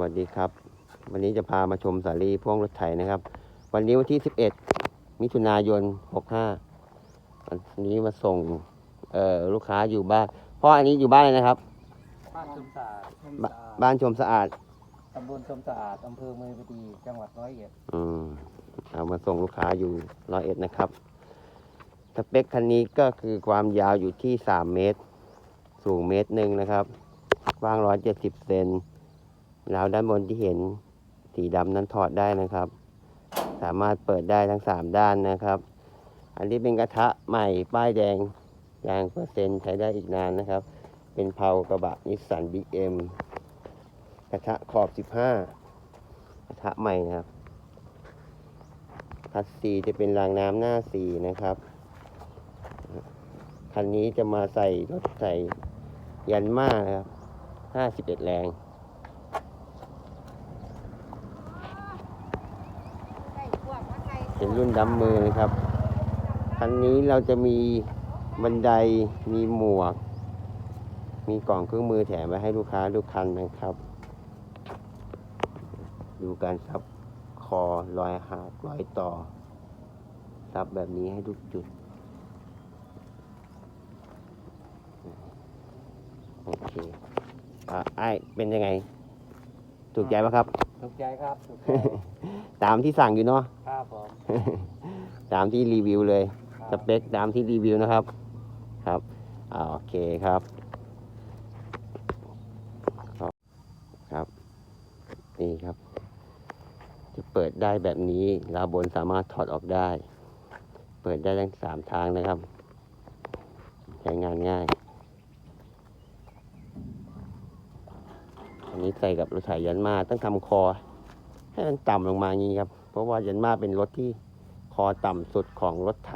วัสดีครับ วันนี้จะพามาชมสาลีพ่วงรถไถนะครับ วันนี้วันที่ 11 มิถุนายน 65วันนี้มาส่งเอ่อลูกค้าอยู่บ้านพ่ออันนี้อยู่บ้านเลยนะครับ บ้านชมสะอาดบบ้านชมสะอาดตำบลชมสะอาดอำเภอเมืองพอดีจังหวัดร้อยเอ็ดอืมเอามาส่งลูกค้าอยู่ร้อยเอ็ดนะครับสเปคคันนี้ก็คือความยาวอยู่ที่ 3 เมตร สูงเมตรหนึ่งนะครับกว้าง 170 เซน ราวด้านบนที่เห็นสีดำนั้นถอดได้นะครับ สามารถเปิดได้ทั้ง 3 ด้านนะครับ อันนี้เป็นกระทะใหม่ป้ายแดงยางเปอร์เซ็นต์ใช้ได้อีกนานนะครับ เป็นเผากระบะนิสสันบิ๊กเอ็มกระทะขอบ 15 กระทะใหม่นะครับคัสซีจะเป็นรางน้ำหน้าสีนะครับคันนี้จะมาใส่รถใส่ยันมาครับห้าสิบเอ็ดแรง เป็นรุ่นดำมือนะครับ คันนี้เราจะมีบันได มีหมวก มีกล่องเครื่องมือแถมไว้ให้ลูกค้าทุกคันนะครับ ดูการซับคอรอยหากรอยต่อ ซับแบบนี้ให้ทุกจุด โอเค อะไอ้ายเป็นยังไง ถูกใจปะครับ ถูกใจครับถูกใจ ตามที่สั่งอยู่เนาะครับผม ตามที่รีวิวเลยครับสเปคตามที่รีวิวนะครับ ครับอ่าโอเคครับครับ ครับ นี่ครับ จะเปิดได้แบบนี้ลาบนสามารถถอดออกได้ เปิดได้ทั้งสามทางนะครับ ใช้งานง่าย อันนี้ใส่กับรถไถยันมาต้องทำคอ ให้มันต่ำลงมาอย่างนี้ครับ เพราะว่ายันมาเป็นรถที่คอต่ำสุดของรถไถ